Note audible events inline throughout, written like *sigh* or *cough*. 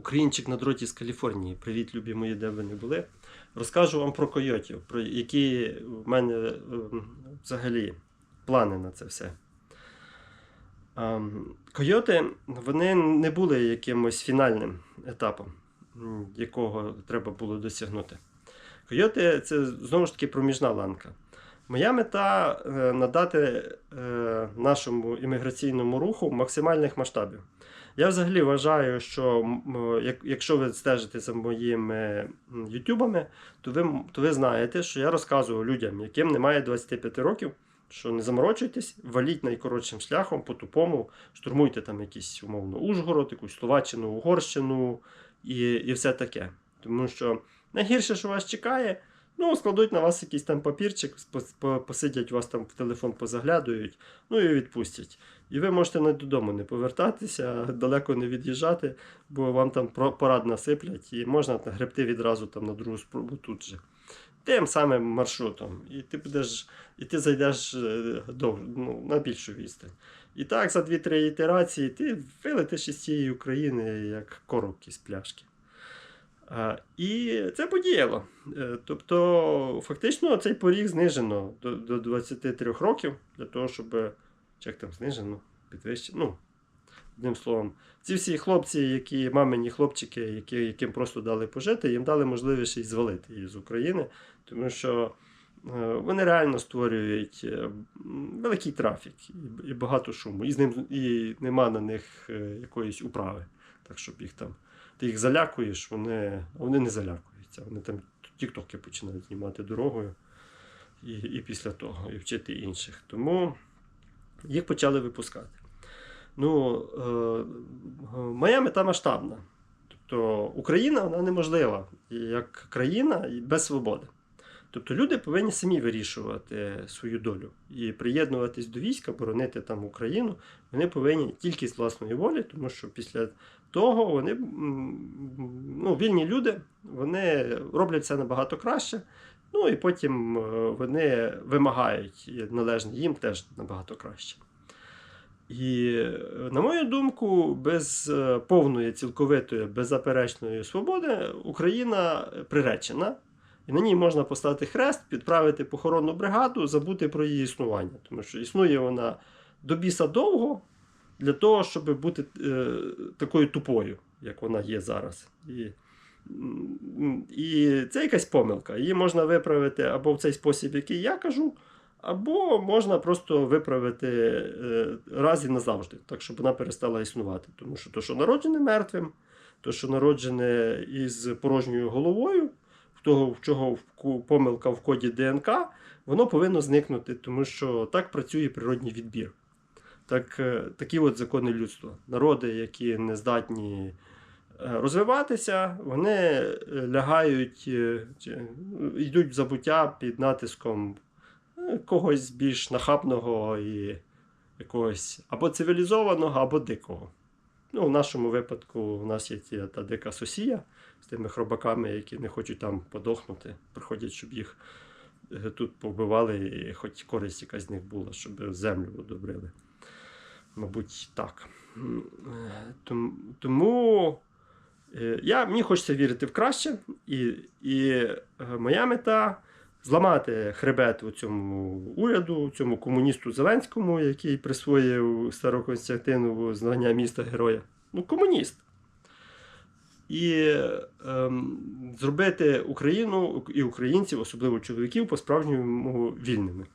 Українчик на дроті з Каліфорнії. Привіт, любі мої, де ви не були. Розкажу вам про койотів, про які в мене ем, взагалі плани на це все. Ем, Койоти вони не були якимось фінальним етапом, якого треба було досягнути. Койоти це знову ж таки проміжна ланка. Моя мета е, надати е, нашому імміграційному руху максимальних масштабів. Я взагалі вважаю, що якщо ви стежите за моїми ютубами, то ви, то ви знаєте, що я розказував людям, яким немає 25 років, що не заморочуйтесь, валіть найкоротшим шляхом, по-тупому, штурмуйте там якийсь умовно Ужгород, якусь Словаччину, Угорщину і, і все таке. Тому що найгірше, що вас чекає, ну, складуть на вас якийсь там папірчик, пос- по- посидять вас там в телефон позаглядують, ну і відпустять. І ви можете навіть додому не повертатися, далеко не від'їжджати, бо вам там порад насиплять, і можна гребти відразу там на другу спробу тут же. Тим самим маршрутом. І ти будеш, і ти зайдеш е, дов, ну, на більшу відстань. І так, за 2-3 ітерації ти вилетиш із цієї України як коробки з пляшки. І це подіяло. Е, Тобто, фактично, цей поріг знижено до, до 23 років для того, щоб. Як там знижено, підвищено. Ну, одним словом, ці всі хлопці, які мамині хлопчики, які, яким просто дали пожити, їм дали можливість і звалити її з України, тому що е, вони реально створюють е, великий трафік і, багато шуму. І, з ним, і нема на них якоїсь управи. Так, щоб їх там. Ти їх залякуєш, вони, вони не залякуються. Вони там тіктоки починають знімати дорогою і, і після того, і вчити інших. Тому їх почали випускати. Ну, е, моя мета масштабна. Тобто Україна вона неможлива як країна без свободи. Тобто люди повинні самі вирішувати свою долю і приєднуватись до війська, боронити там Україну. Вони повинні тільки з власної волі, тому що після того вони ну, вільні люди, вони роблять це набагато краще. Ну і потім е, вони вимагають належне їм теж набагато краще. І, е, на мою думку, без е, повної, цілковитої, беззаперечної свободи Україна приречена. І на ній можна поставити хрест, підправити похоронну бригаду, забути про її існування. Тому що існує вона до біса довго для того, щоб бути е, такою тупою, як вона є зараз. І, і це якась помилка. Її можна виправити або в цей спосіб, який я кажу, або можна просто виправити е, раз і назавжди, так щоб вона перестала існувати. Тому що то, що народжене мертвим, то, що народжене із порожньою головою, в того, в чого помилка в коді ДНК, воно повинно зникнути, тому що так працює природній відбір. Так, е, такі от закони людства. Народи, які не здатні е, розвиватися, вони е, лягають, е, йдуть в забуття під натиском когось більш нахабного і якогось або цивілізованого, або дикого. Ну, в нашому випадку у нас є та дика сосія з тими хробаками, які не хочуть там подохнути, приходять, щоб їх тут побивали, і хоч користь якась з них була, щоб землю одобрили. Мабуть, так. Е, том- Тому е, я, мені хочеться вірити в краще, і, і е, моя мета зламати хребет у цьому уряду, цьому комуністу Зеленському, який присвоїв Староконстантинову звання міста героя. Ну, комуніст. І ем, зробити Україну і українців, особливо чоловіків, по-справжньому вільними.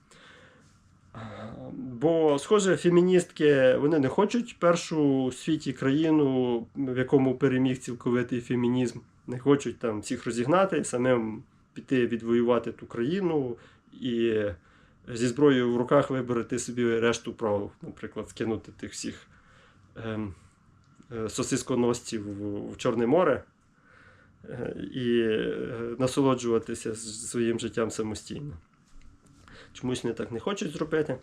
Бо, схоже, феміністки вони не хочуть першу в світі країну, в якому переміг цілковитий фемінізм, не хочуть там всіх розігнати, самим піти відвоювати ту країну і зі зброєю в руках виборити собі решту прав, наприклад, скинути тих всіх ем, е, сосисконосців в, в Чорне море е, і е, насолоджуватися своїм життям самостійно. Чомусь вони так не хочуть зробити.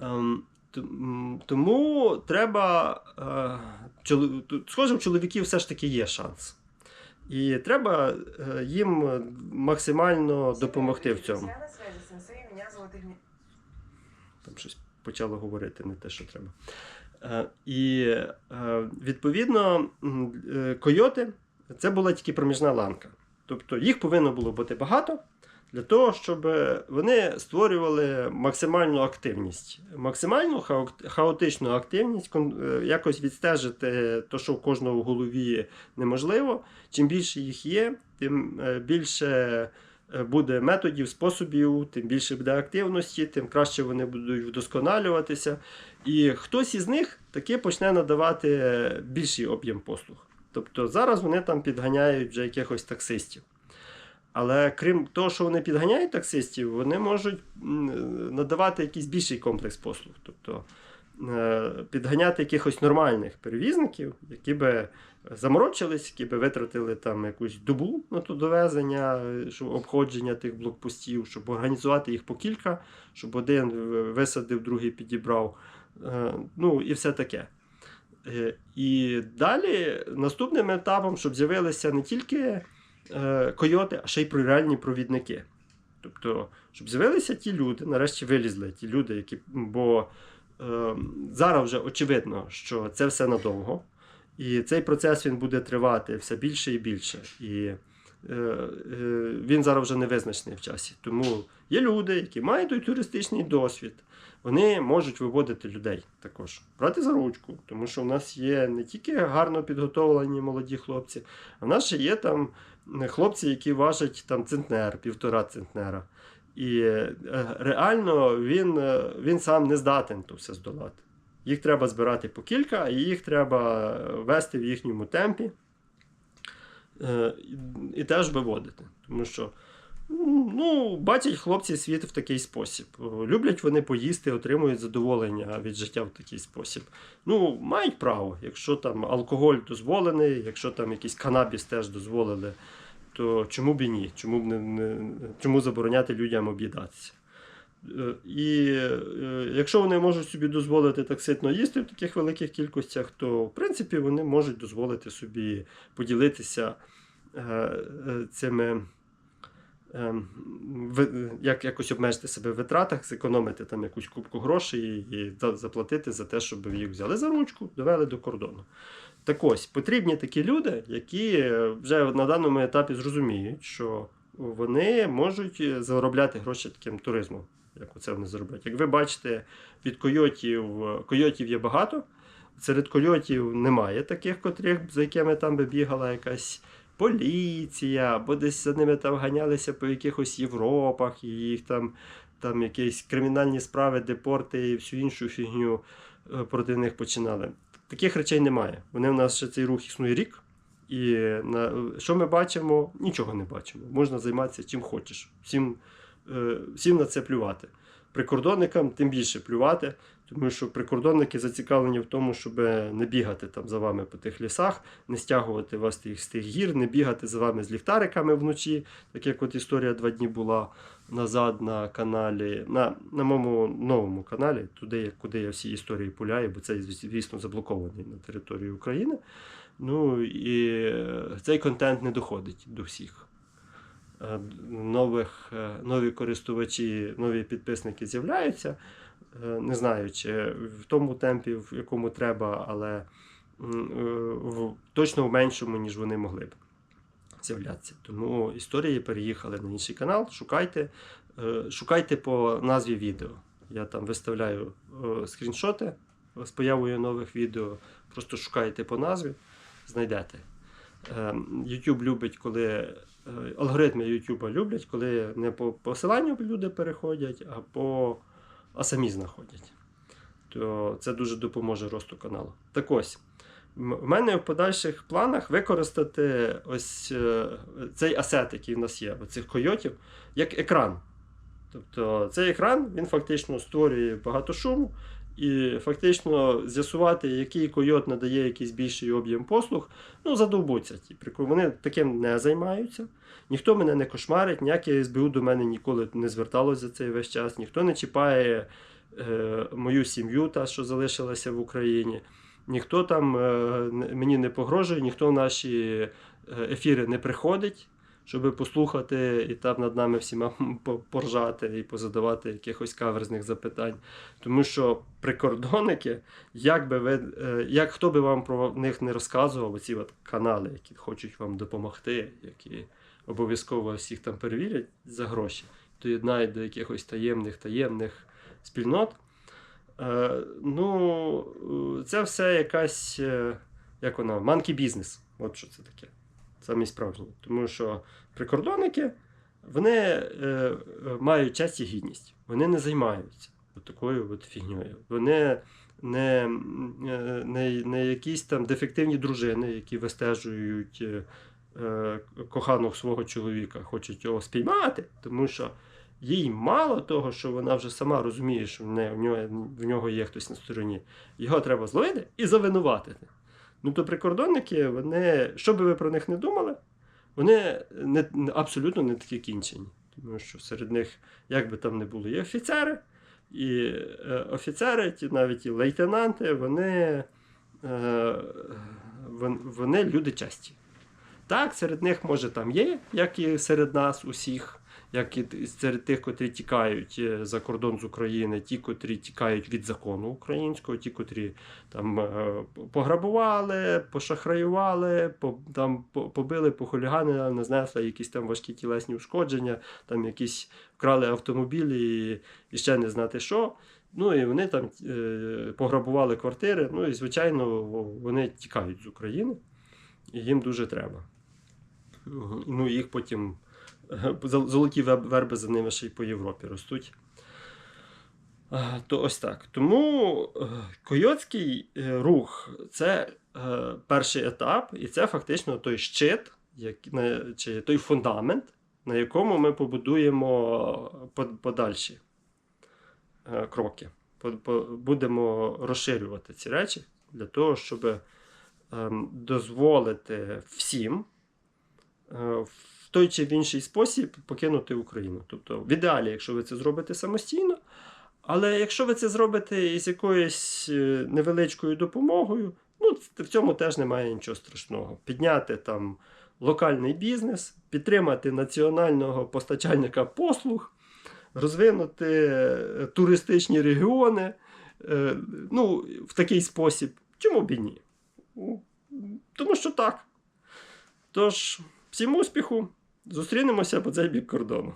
Ем, тому треба. Е, схоже, у чоловіків все ж таки є шанс. І треба е, їм максимально допомогти в цьому. Там щось почало говорити не те, що треба. Е, І відповідно койоти це була тільки проміжна ланка. Тобто їх повинно було бути багато для того, щоб вони створювали максимальну активність. Максимальну хао- хаотичну активність, е, якось відстежити те, що в кожного в голові неможливо. Чим більше їх є, тим е, більше е, буде методів, способів, тим більше буде активності, тим краще вони будуть вдосконалюватися. І хтось із них таки почне надавати більший об'єм послуг. Тобто зараз вони там підганяють вже якихось таксистів. Але крім того, що вони підганяють таксистів, вони можуть надавати якийсь більший комплекс послуг. Тобто е, підганяти якихось нормальних перевізників, які би заморочились, які би витратили там якусь добу на то довезення, щоб обходження тих блокпостів, щоб організувати їх по кілька, щоб один висадив, другий підібрав. Е, Ну і все таке. Е, І далі наступним етапом, щоб з'явилися не тільки койоти, а ще й про реальні провідники. Тобто, щоб з'явилися ті люди, нарешті вилізли ті люди, які. Бо е, зараз вже очевидно, що це все надовго, і цей процес він буде тривати все більше і більше. І е, е, він зараз вже не визначений в часі. Тому є люди, які мають туристичний досвід, вони можуть виводити людей також, брати за ручку, тому що в нас є не тільки гарно підготовлені молоді хлопці, а в нас ще є там хлопці, які важать там центнер, півтора центнера. І е, реально він, е, він сам не здатен то все здолати. Їх треба збирати по кілька, і їх треба вести в їхньому темпі е, і- і теж виводити. Тому що ну, бачать хлопці світ в такий спосіб. Люблять вони поїсти, отримують задоволення від життя в такий спосіб. Ну, мають право, якщо там алкоголь дозволений, якщо там якийсь канабіс теж дозволили, то чому б і ні? Чому б не, не чому забороняти людям об'їдатися? Е, І е, якщо вони можуть собі дозволити так ситно їсти в таких великих кількостях, то в принципі вони можуть дозволити собі поділитися е, цими. ем, Як якось обмежити себе в витратах, зекономити там якусь кубку грошей і заплатити за те, щоб їх взяли за ручку, довели до кордону. Так ось потрібні такі люди, які вже на даному етапі зрозуміють, що вони можуть заробляти гроші таким туризмом, як оце вони заробляють. Як ви бачите, від койотів койотів є багато. Серед койотів немає таких, котрих, за якими там би бігала якась поліція, або десь за ними там ганялися по якихось Європах, і їх там, там якісь кримінальні справи, депорти і всю іншу фігню е, проти них починали. Таких речей немає. Вони в нас ще цей рух існує рік. І на, що ми бачимо? Нічого не бачимо. Можна займатися чим хочеш. Всім, всім на це плювати. Прикордонникам тим більше плювати, тому що прикордонники зацікавлені в тому, щоб не бігати там за вами по тих лісах, не стягувати вас з тих гір, не бігати за вами з ліхтариками вночі, так як от історія два дні була назад на каналі, на, на моєму новому каналі, туди, куди я всі історії пуляю, бо це, звісно, заблокований на території України. Ну і е, цей контент не доходить до всіх. Е, Нових, е, нові користувачі, нові підписники з'являються. Е, Не знаю, чи в тому темпі, в якому треба, але в, точно в меншому, ніж вони могли б з'являтися. Тому історії переїхали на інший канал. Шукайте, шукайте по назві відео. Я там виставляю скріншоти з появою нових відео. Просто шукайте по назві, знайдете. Е, YouTube любить, коли е, алгоритми YouTube люблять, коли не по посиланню люди переходять, а по а самі знаходять. То це дуже допоможе росту каналу. Так ось, в мене в подальших планах використати ось е, цей асет, який в нас є, оцих койотів, як екран. Тобто цей екран він фактично створює багато шуму, і фактично з'ясувати, який койот надає якийсь більший об'єм послуг, ну задовбуться. ті Вони таким не займаються. Ніхто мене не кошмарить, ніяке СБУ до мене ніколи не зверталося за цей весь час, ніхто не чіпає е, мою сім'ю, та, що залишилася в Україні. Ніхто там е, мені не погрожує, ніхто в наші е, ефіри не приходить, щоб послухати і там над нами всіма *laughs* поржати і позадавати якихось каверзних запитань. Тому що прикордонники, як би ви, е, як хто би вам про них не розказував, оці от канали, які хочуть вам допомогти, які обов'язково всіх там перевірять за гроші, доєднають до якихось таємних таємних спільнот. Е, ну, е, це все якась, е, як вона, манкі бізнес. От що це таке. Саме справжнє. Тому що прикордонники вони е, е, мають честь і гідність. Вони не займаються такою от фігньою. Вони не, е, не, не якісь там дефективні дружини, які вистежують е, е, коханого свого чоловіка, хочуть його спіймати, тому що їй мало того, що вона вже сама розуміє, що в, не, в, нього, в нього є хтось на стороні. Його треба зловити і завинуватити. Ну, то прикордонники, вони, що би ви про них не думали, вони не, абсолютно не такі кінчені. Тому що серед них, як би там не було, є офіцери, і е, офіцери, ті, навіть і лейтенанти, вони, е, вон- вони люди часті. Так, серед них, може, там є, як і серед нас усіх, як і серед тих, котрі тікають е, за кордон з України, ті, котрі тікають від закону українського, ті, котрі там е, пограбували, пошахраювали, по, там, по- побили, похуліганили, нанесли якісь там важкі тілесні ушкодження, там якісь вкрали автомобілі і, і ще не знати що. Ну і вони там е, пограбували квартири. Ну і, звичайно, вони тікають з України, і їм дуже треба. Ну, їх потім золоті верби за ними ще й по Європі ростуть. То ось так. Тому е, койотський е, рух це е, перший етап, і це фактично той щит, чи той фундамент, на якому ми побудуємо подальші е, кроки. Будемо розширювати ці речі для того, щоб ем, дозволити всім е, той чи в інший спосіб покинути Україну. Тобто, в ідеалі, якщо ви це зробите самостійно, але якщо ви це зробите із якоюсь е, невеличкою допомогою, ну в цьому теж немає нічого страшного. Підняти там локальний бізнес, підтримати національного постачальника послуг, розвинути е, туристичні регіони. е, Ну, в такий спосіб. Чому б і ні? Тому що так. Тож, всім успіху! Зустрінемося по цей бік кордону.